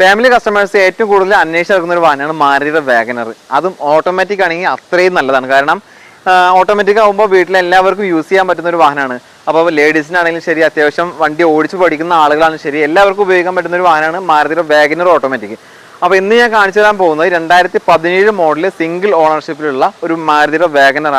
Family customers ഏറ്റവും കൂടുതൽ അന്വേഷിച്ച് നടക്കുന്ന ഒരു വാഹനമാണ് മാരുതിയുടെ വാഗനർ അതും ഓട്ടോമാറ്റിക് ആണെങ്കിൽ അത്രയും നല്ലതാണ്. കാരണം ഓട്ടോമാറ്റിക് ആകുമ്പോൾ വീട്ടിൽ എല്ലാവർക്കും യൂസ് ചെയ്യാൻ പറ്റുന്ന ഒരു വാഹനമാണ്. അപ്പോൾ ലേഡീസിനാണെങ്കിലും ശരി അത്യാവശ്യം വണ്ടി ഓടിച്ച് പഠിക്കുന്ന ആളുകളാണെങ്കിലും ശരി എല്ലാവർക്കും ഉപയോഗിക്കാൻ പറ്റുന്ന ഒരു വാഹനമാണ് മാരുതിയുടെ വാഗനർ ഓട്ടോമാറ്റിക് അപ്പോൾ ഇന്ന് ഞാൻ കാണിച്ചു തരാൻ പോകുന്നത് രണ്ടായിരത്തി പതിനേഴ് മോഡൽ സിംഗിൾ ഓണർഷിപ്പിലുള്ള ഒരു മാരുതിയുടെ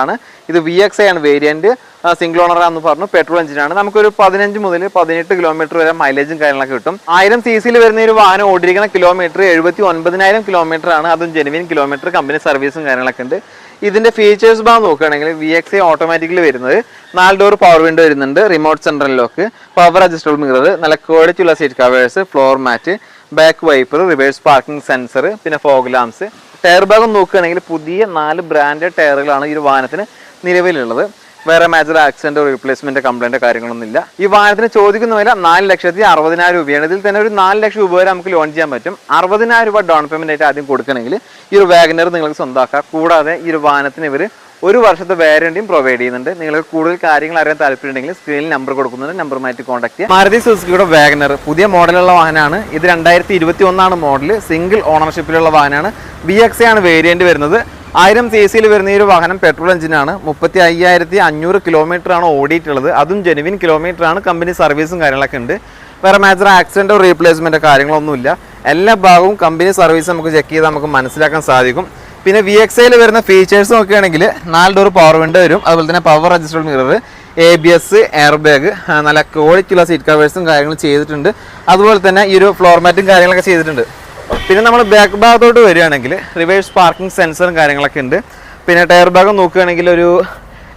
ആണ്. ഇത് വി എക്സ് ആണ് വേരിയന്റ് സിംഗിൾ ഓണർ ആണെന്ന് പറഞ്ഞു. പെട്രോൾ എഞ്ചിനാണ് നമുക്കൊരു പതിനഞ്ച് മുതൽ പതിനെട്ട് കിലോമീറ്റർ വരെ മൈലേജും കാര്യങ്ങളൊക്കെ കിട്ടും. ആയിരം സി സിയിൽ വരുന്ന ഒരു വാഹനം ഓടിയിരിക്കുന്ന കിലോമീറ്റർ എഴുപത്തി ഒൻപതിനായിരം കിലോമീറ്റർ ആണ്. അതും ജെനുവിൻ കിലോമീറ്റർ കമ്പനി സർവീസും കാര്യങ്ങളൊക്കെ ഉണ്ട്. ഇതിന്റെ ഫീച്ചേഴ്സ് ഭാഗം നോക്കുകയാണെങ്കിൽ വി എക്സ് ഓട്ടോമാറ്റിക്കലി വരുന്നത് നാല് ഡോർ പവർ വിൻഡോ വരുന്നുണ്ട്. Remote central lock power adjustable mirror നല്ല ക്വാളിറ്റി ഉള്ള seat covers floor mat back wiper reverse parking sensor പിന്നെ ഫോഗ് ലാംസ് ടയർ ഭാഗം നോക്കുകയാണെങ്കിൽ പുതിയ നാല് ബ്രാൻഡഡ് ടയറുകളാണ് ഈ വാഹനത്തിന് നിലവിലുള്ളത്. വേറെ മേജർ ആക്സിഡന്റ് റീപ്ലേസ്മെന്റ് കംപ്ലൈന്റ് കാര്യങ്ങളൊന്നും ഇല്ല. ഈ വാഹനത്തിന് ചോദിക്കുന്ന വില നാല് ലക്ഷത്തി അറുപതിനായിരം രൂപയാണ്. ഇതിൽ തന്നെ ഒരു നാല് ലക്ഷം രൂപ വരെ നമുക്ക് ലോൺ ചെയ്യാൻ പറ്റും. അറുപതിനായിരം രൂപ ഡൗൺ പേയ്മെന്റ് ആയിട്ട് ആദ്യം കൊടുക്കണമെങ്കിൽ ഈ ഒരു വാഗനർ നിങ്ങൾക്ക് സ്വന്തമാക്കാം. കൂടാതെ ഈ ഒരു വാഹനത്തിന് ഇവർ ഒരു വർഷത്തെ വാരണ്ടിയും പ്രൊവൈഡ് ചെയ്യുന്നുണ്ട്. നിങ്ങൾക്ക് കൂടുതൽ കാര്യങ്ങൾ അറിയാൻ താല്പര്യമുണ്ടെങ്കിൽ സ്ക്രീനിൽ നമ്പർ കൊടുക്കുന്നുണ്ട്. നമ്പറുമായിട്ട് കോൺടാക്ട് ചെയ്യാം. മാരുതി സുസുക്കിയുടെ വാഗനർ പുതിയ മോഡലുള്ള വാഹനമാണ്. ഇത് രണ്ടായിരത്തി ഇരുപത്തി ഒന്നാണ് മോഡൽ സിംഗിൾ ഓണർഷിപ്പിലുള്ള വാഹനമാണ്. വി എക്സ് ആണ് വേരിയന്റ് വരുന്നത്. ആയിരം സി സിയിൽ വരുന്ന ഈ ഒരു വാഹനം പെട്രോൾ എഞ്ചിനാണ് മുപ്പത്തി അയ്യായിരത്തി അഞ്ഞൂറ് കിലോമീറ്റർ ആണ് ഓടിയിട്ടുള്ളത്. അതും ജെനുവിൻ ആണ്. കമ്പനി സർവീസും കാര്യങ്ങളൊക്കെ ഉണ്ട്. വേറെ മേജർ ആക്സിഡന്റോ റീപ്ലേസ്മെന്റോ കാര്യങ്ങളൊന്നുമില്ല. എല്ലാ ഭാഗവും കമ്പനി സർവീസ് നമുക്ക് ചെക്ക് ചെയ്ത് നമുക്ക് മനസ്സിലാക്കാൻ സാധിക്കും. പിന്നെ വി എക്സ് ഐയിൽ വരുന്ന ഫീച്ചേഴ്സ് നോക്കുകയാണെങ്കിൽ നാല് ഡോർ പവർ വിൻഡോ വരും. അതുപോലെ തന്നെ power adjustable mirror A B S air bag നല്ല ക്വാളിറ്റിയുള്ള സീറ്റ് കവേഴ്സും കാര്യങ്ങളും ചെയ്തിട്ടുണ്ട്. അതുപോലെ തന്നെ ഈ ഒരു ഫ്ലോർ മാറ്റും കാര്യങ്ങളൊക്കെ ചെയ്തിട്ടുണ്ട്. പിന്നെ നമ്മൾ ബാക്ക് ഭാഗത്തോട്ട് വരികയാണെങ്കിൽ റിവേഴ്സ് പാർക്കിംഗ് സെൻസറും കാര്യങ്ങളൊക്കെ ഉണ്ട്. പിന്നെ ടയർ ഭാഗം നോക്കുകയാണെങ്കിൽ ഒരു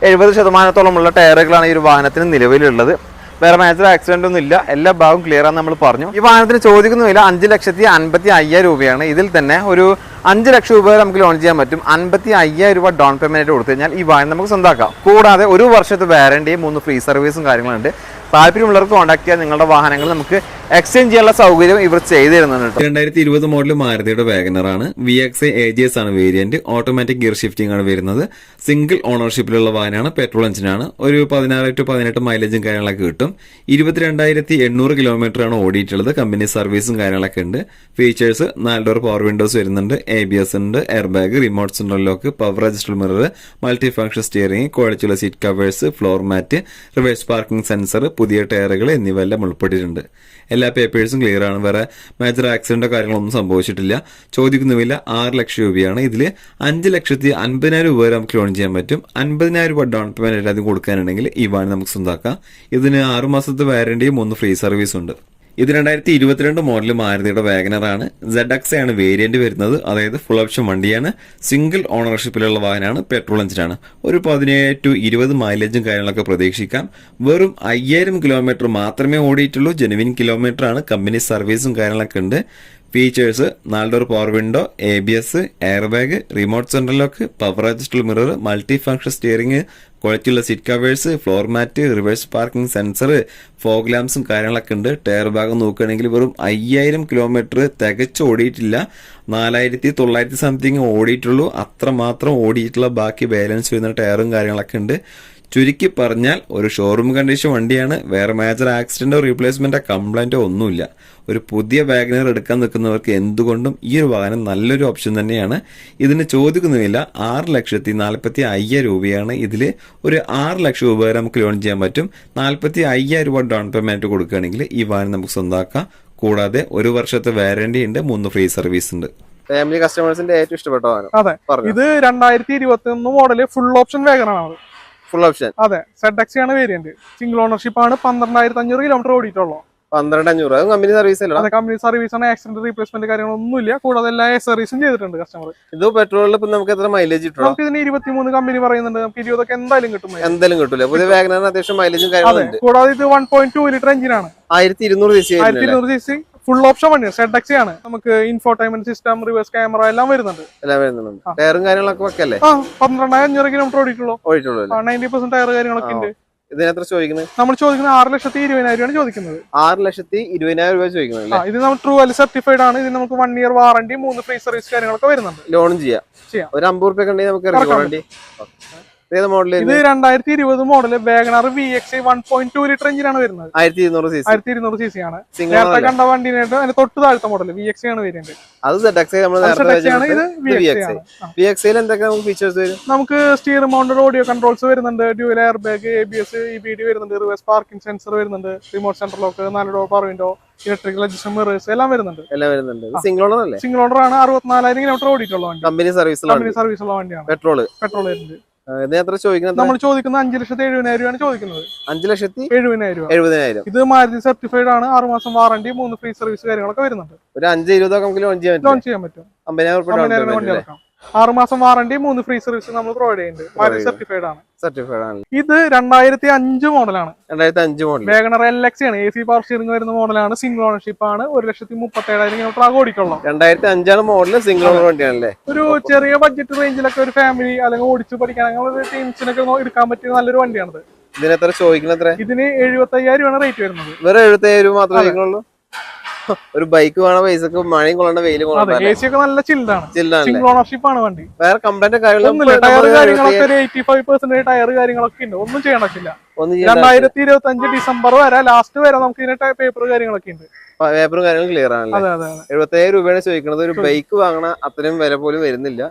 എഴുപത് ശതമാനത്തോളമുള്ള ടയറുകളാണ് ഈ ഒരു വാഹനത്തിന് നിലവിലുള്ളത്. വേറെ മേജർ ആക്സിഡന്റ് ഒന്നും ഇല്ല. എല്ലാ ഭാഗവും ക്ലിയർ ആണെന്ന് നമ്മൾ പറഞ്ഞു. ഈ വാഹനത്തിന് ചോദിക്കുന്ന അഞ്ച് ലക്ഷത്തി അൻപത്തി അയ്യായിരം രൂപയാണ്. ഇതിൽ തന്നെ ഒരു അഞ്ച് ലക്ഷം രൂപ വരെ നമുക്ക് ലോൺ ചെയ്യാൻ പറ്റും. അൻപത്തി അയ്യായിരം രൂപ ഡൗൺ പേയ്മെന്റ് കൊടുത്തു കഴിഞ്ഞാൽ ഈ വാഹനം നമുക്ക് സ്വന്തമാക്കാം കൂടാതെ ഒരു വർഷത്തെ വാറണ്ടിയും മൂന്ന് ഫ്രീ സർവീസും കാര്യങ്ങളുണ്ട്. താല്പര്യമുള്ളവർക്ക് കോൺടാക്ട് ചെയ്യാൻ നിങ്ങളുടെ വാഹനങ്ങൾ നമുക്ക് എക്സ്ചേഞ്ച് ചെയ്യാനുള്ള സൗകര്യം ഇവർ ചെയ്തു തരുന്നുണ്ട് രണ്ടായിരത്തി ഇരുപത് മോഡൽ മാരുതിയുടെ വാഗനർ ആണ്. V X A G S ആണ് വേരിയന്റ് ഓട്ടോമാറ്റിക് ഗിയർ ഷിഫ്റ്റിംഗ് ആണ് വരുന്നത്. സിംഗിൾ ഓണർഷിപ്പിലുള്ള വാഹനമാണ്. പെട്രോൾ എഞ്ചിനാണ് ഒരു പതിനാറ് ടു പതിനെട്ട് മൈലേജും കാര്യങ്ങളൊക്കെ കിട്ടും. ഇരുപത്തിരണ്ടായിരത്തി എണ്ണൂറ് കിലോമീറ്റർ ആണ് ഓടിയിട്ടുള്ളത്. കമ്പനി സർവീസും കാര്യങ്ങളൊക്കെ ഉണ്ട്. ഫീച്ചേഴ്സ് നാല് ഡോർ പവർ വിൻഡോസ് വരുന്നുണ്ട്. എ ബി എസ് ഉണ്ട്. Air bag remote central lock power adjustable mirror multi function steering കുഴച്ചുള്ള seat covers floor mat reverse parking sensor പുതിയ ടയറുകൾ എന്നിവയെല്ലാം ഉൾപ്പെട്ടിട്ടുണ്ട്. എല്ലാ പേപ്പേഴ്സും ക്ലിയർ ആണ്. വേറെ മേജർ ആക്സിഡന്റോ കാര്യങ്ങളൊന്നും സംഭവിച്ചിട്ടില്ല. ചോദിക്കുന്ന വില ആറ് ലക്ഷം രൂപയാണ്. ഇതിൽ അഞ്ച് ലക്ഷത്തി അൻപതിനായിരം രൂപ വരെ നമുക്ക് ലോൺ ചെയ്യാൻ പറ്റും. അൻപതിനായിരം രൂപ ഡൗൺ പേയ്മെന്റ് അത് കൊടുക്കാനുണ്ടെങ്കിൽ ഈ വാണി നമുക്ക് സ്വന്തമാക്കാം ഇതിന് ആറുമാസത്തെ വാരണ്ടിയും ഒന്ന് ഫ്രീ സർവീസ് ഉണ്ട്. ഇത് രണ്ടായിരത്തി ഇരുപത്തിരണ്ട് മോഡൽ മാരുതിയുടെ വാഗനർ ആണ്. സെഡ് എക്സ് ആണ് വേരിയന്റ് വരുന്നത്. അതായത് ഫുൾ ഓപ്ഷൻ വണ്ടിയാണ്. സിംഗിൾ ഓണർഷിപ്പിലുള്ള വാഹനമാണ്. പെട്രോൾ എഞ്ചിനാണ് ഒരു പതിനേഴ് ടു ഇരുപത് മൈലേജും കാര്യങ്ങളൊക്കെ പ്രതീക്ഷിക്കാം. വെറും അയ്യായിരം കിലോമീറ്റർ മാത്രമേ ഓടിയിട്ടുള്ളൂ. ജെനുവിൻ കിലോമീറ്റർ ആണ്. കമ്പനി സർവീസും കാര്യങ്ങളൊക്കെ ഉണ്ട്. ഫീച്ചേഴ്സ് നാല് door power window A B S air bag remote central lock power adjustable mirror multi function steering ക്വാളിറ്റിയുള്ള seat covers floor mat reverse parking sensor fog ലാംസും കാര്യങ്ങളൊക്കെ ഉണ്ട്. ടയർ ഭാഗം നോക്കുകയാണെങ്കിൽ വെറും അയ്യായിരം കിലോമീറ്റർ തികച്ച് ഓടിയിട്ടില്ല. നാലായിരത്തി തൊള്ളായിരത്തി സംതിങ് ഓടിയിട്ടുള്ളൂ. അത്രമാത്രം ഓടിയിട്ടുള്ള ബാക്കി ബാലൻസ് വരുന്ന ടയറും കാര്യങ്ങളൊക്കെ ഉണ്ട്. ചുരുക്കി പറഞ്ഞാൽ ഒരു ഷോറൂം കണ്ടീഷൻ വണ്ടിയാണ് വേറെ മേജർ ആക്സിഡന്റോ റീപ്ലേസ്മെന്റോ കംപ്ലൈന്റോ ഒന്നുമില്ല. ഒരു പുതിയ വാഗനർ എടുക്കാൻ നിൽക്കുന്നവർക്ക് എന്തുകൊണ്ടും ഈ ഒരു വാഹനം നല്ലൊരു ഓപ്ഷൻ തന്നെയാണ്. ഇതിന് ചോദിക്കുന്നുമില്ല ആറ് ലക്ഷത്തി നാൽപ്പത്തി അയ്യായിരം രൂപയാണ് ഇതിൽ ഒരു ആറ് ലക്ഷം രൂപ വരെ നമുക്ക് ലോൺ ചെയ്യാൻ പറ്റും. നാൽപ്പത്തി അയ്യായിരം രൂപ ഡൗൺ പേയ്മെന്റ് കൊടുക്കുകയാണെങ്കിൽ ഈ വാഹനം നമുക്ക് സ്വന്തമാക്കാം കൂടാതെ ഒരു വർഷത്തെ വാരണ്ടി ഉണ്ട് മൂന്ന് ഫ്രീ സർവീസ് ഉണ്ട്. ഫാമിലി കസ്റ്റമേഴ്സിന്റെ ഏറ്റവും ഇഷ്ടപ്പെട്ട വാഹനം. അതെ. ഇത് രണ്ടായിരത്തി ഇരുപത്തി ഒന്ന് മോഡൽ ഫുൾ ഓപ്ഷൻ വേഗനാണ് ഫുൾ ഓപ്ഷൻ അതെ സെഡ് എക്സി ആണ് വേരിയന്റ് സിംഗിൾ ഓണർഷിപ്പ് ആണ് പന്ത്രണ്ടായിരത്തി അഞ്ഞൂറ് കിലോമീറ്റർ ഓടിയിട്ടുള്ളൂ. പന്ത്രണ്ട് അഞ്ഞൂറ് അത് കമ്പനി സർവീസ് അല്ല? അതെ കമ്പനി സർവീസ് ആണ് ആക്സിഡന്റ് റീപ്ലേസ്മെന്റ് കാര്യങ്ങളൊന്നുമില്ല. കൂടാതെ എല്ലാ സർവീസും ചെയ്തിട്ടുണ്ട് കസ്റ്റമർ ഇത് പെട്രോളിൽ ഇപ്പൊ നമുക്ക് എത്ര മൈലേജ് കിട്ടും? നമുക്ക് ഇതിന് ഇരുപത്തിമൂന്ന് കമ്പനി പറയുന്നുണ്ട്. നമുക്ക് ഇരുപതൊക്കെ എന്തായാലും കിട്ടും എന്തായാലും കിട്ടില്ല പുതിയ വാഗനറിന് അത്യാവശ്യം മൈലേജും അതെ കൂടാതെ ഇത് വൺ പോയിന്റ് ടു ലിറ്റർ എഞ്ചിനാണ് ആയിരത്തി ഇരുന്നൂറ് സി ആയിരത്തി ഇരുന്നൂറ് സി സി ഫുൾ ഓപ്ഷൻ വണ്ടിയാണ് സെഡ് എക്സി ആണ്. നമുക്ക് ഇൻഫോർടൈൻമെന്റ് സിസ്റ്റം റിവേഴ്സ് ക്യാമറ എല്ലാം വരുന്നുണ്ട്. എല്ലാം വരുന്നുണ്ട്. ടയറും കാര്യങ്ങളൊക്കെ വെക്കല്ലേ ആ പന്ത്രണ്ടായിരം അഞ്ഞൂറ് കിലോമീറ്റർ ഓടിയിട്ടുള്ളൂ. ഓടിയിട്ടുള്ളൂ നയന്റി പെർസെന്റ് ടയർ കാര്യങ്ങളൊക്കെ ഉണ്ട്. ചോദിക്കുന്നത്? നമ്മൾ ചോദിക്കുന്നത് ആറ് ലക്ഷത്തി ഇരുപതിനായിരം രൂപയാണ് ചോദിക്കുന്നത്. ആറ് ലക്ഷത്തി ഇരുപതിനായിരം രൂപ ചോദിക്കുന്നത് ഇത് നമ്മൾ ട്രൂ അല്ല സർട്ടിഫൈഡ് ആണ്. ഇത് നമുക്ക് വൺ ഇയർ വാറണ്ടി മൂന്ന് ഫ്രീ സർവീസ് കാര്യങ്ങളൊക്കെ വരുന്നുണ്ട്. ലോൺ ചെയ്യാം. ചെയ്യാം. ഒരു അമ്പത് റുപ്യ ഉണ്ടെങ്കിൽ നമുക്ക് ഇറക്കാം. വണ്ടി. ഏത് മോഡൽ ഇത് രണ്ടായിരത്തി ഇരുപത് model WagonR V X one point two litre എഞ്ചിനാണ് വരുന്നത്. ആയിരത്തി ഇരുന്നൂറ് സി ആയിരത്തി ഇരുന്നൂറ് സി സി ആണ് നേരത്തെ കണ്ട വണ്ടിനായിട്ട് അതിന്റെ തൊട്ട് താഴത്തെ മോഡൽ വി എക്സ് ആണ് വരുന്നത്. അത് എന്തൊക്കെ നമുക്ക് ഫീച്ചേഴ്സ് വരും? നമുക്ക് സ്റ്റിയർ മൗണ്ടഡ് ഓഡിയോ കൺട്രോൾസ് വരുന്നുണ്ട് dual air bag A B S E B D വരുന്നുണ്ട് റിവേഴ്സ് പാർക്കിംഗ് സെൻസർ വരുന്നുണ്ട് റിമോട്ട് സെന്റർ ലോക്ക് നാല് door power window electrical adjustment mirrors എല്ലാം വരുന്നുണ്ട്. എല്ലാം വരുന്നുണ്ട്. സിംഗിൾ ഓണർ അല്ലേ? സിംഗിൾ ഓണർ ആണ് അറുപത്തിനാലായിരം കിലോമീറ്റർ ഓടിയിട്ടുള്ള വണ്ടി. കമ്പനി സർവീസ് കമ്പനി സർവീസ് ഉള്ള വണ്ടിയാണ്. പെട്രോൾ പെട്രോൾ വരുന്നത് ഇതിന് എത്ര ചോദിക്കുന്നത്? നമ്മൾ ചോദിക്കുന്നത് അഞ്ചു ലക്ഷത്തി എഴുപതിനായിരം രൂപയാണ് ചോദിക്കുന്നത്. അഞ്ചു ലക്ഷത്തി എഴുപതിനായിരം എഴുപതിനായിരം. ഇത് മാരുതി സർട്ടിഫൈഡ് ആണ്. ആറു മാസം വാറണ്ടി മൂന്ന് ഫ്രീ സർവീസ് കാര്യങ്ങളൊക്കെ വരുന്നുണ്ട്. ഒരു അഞ്ച് ഇരുപതൊക്കെ നമുക്ക് ലോൺ ചെയ്യാൻ പറ്റും ലോഞ്ച് ചെയ്യാൻ പറ്റും. അമ്പതിനായിരം റുപ്യ ഡൗൺ അമ്പതിനായിരം വണ്ടി പേയ്മെന്റ് ഇറക്കാം ആറ് മാസം വാറണ്ടി മൂന്ന് ഫ്രീ സർവീസ് നമ്മൾ പ്രൊവൈഡ് ചെയ്യുന്നുണ്ട്. മാരുതി സർട്ടിഫൈഡ് ആണ്. സർട്ടിഫൈഡ് ആണ്. ഇത് രണ്ടായിരത്തി അഞ്ച് മോഡലാണ് രണ്ടായിരത്തി അഞ്ച് മോഡൽ വേഗണർ എൽ എക്സ് ആണ്. എ സി പവർ സ്റ്റിയറിംഗ് വരുന്ന മോഡലാണ് സിംഗിൾ ഓണർഷിപ്പ് ആണ്. ഒരു ലക്ഷത്തി മുപ്പത്തി ഏഴായിരം കിലോമീറ്റർ ആകെ ഓടിക്കുള്ളൂ. രണ്ടായിരത്തി അഞ്ചാണ് മോഡൽ സിംഗിൾ ഓണർ വണ്ടിയാണല്ലേ? ഒരു ചെറിയ ബഡ്ജറ്റ് റേഞ്ചിലൊക്കെ ഒരു ഫാമിലി അല്ലെങ്കിൽ ഓടിച്ചു പഠിക്കാൻ അങ്ങനെ ടീംസിനൊക്കെ എടുക്കാൻ പറ്റിയ നല്ലൊരു വണ്ടിയാണിത്. ഇതിന് എത്ര ചോദിക്കുന്നത് ഇതിന് എഴുപത്തി അയ്യായിരം രൂപയാണ് റേറ്റ് വരുന്നത്. വേറെ എഴുപത്തയ്യായിരം രൂപ മാത്രമേ ചോദിക്കുന്നുള്ളൂ ഒരു ബൈക്ക് വേണ പൈസക്ക് മഴയും കൊള്ളണ്ട വെയിലും നല്ല സിംഗിൾ ഓണർഷിപ്പ് ആണ് വണ്ടി. വേറെ കംപ്ലൈന്റ് കാര്യങ്ങളൊക്കെ ടയർ കാര്യങ്ങളൊക്കെ ഉണ്ട്. ഒന്നും ചെയ്യണക്കില്ല രണ്ടായിരത്തി ഇരുപത്തി അഞ്ച് ഡിസംബർ വരെ ലാസ്റ്റ് വരെ നമുക്ക് ഇതിന്റെ പേപ്പർ കാര്യങ്ങളൊക്കെ ഉണ്ട്. പേപ്പറും കാര്യങ്ങളും ക്ലിയർ ആണല്ലേ? എഴുപത്തയ്യായിരം രൂപയാണ് ചോദിക്കുന്നത് ഒരു ബൈക്ക് വാങ്ങണ അത്രയും വില പോലും വരുന്നില്ല.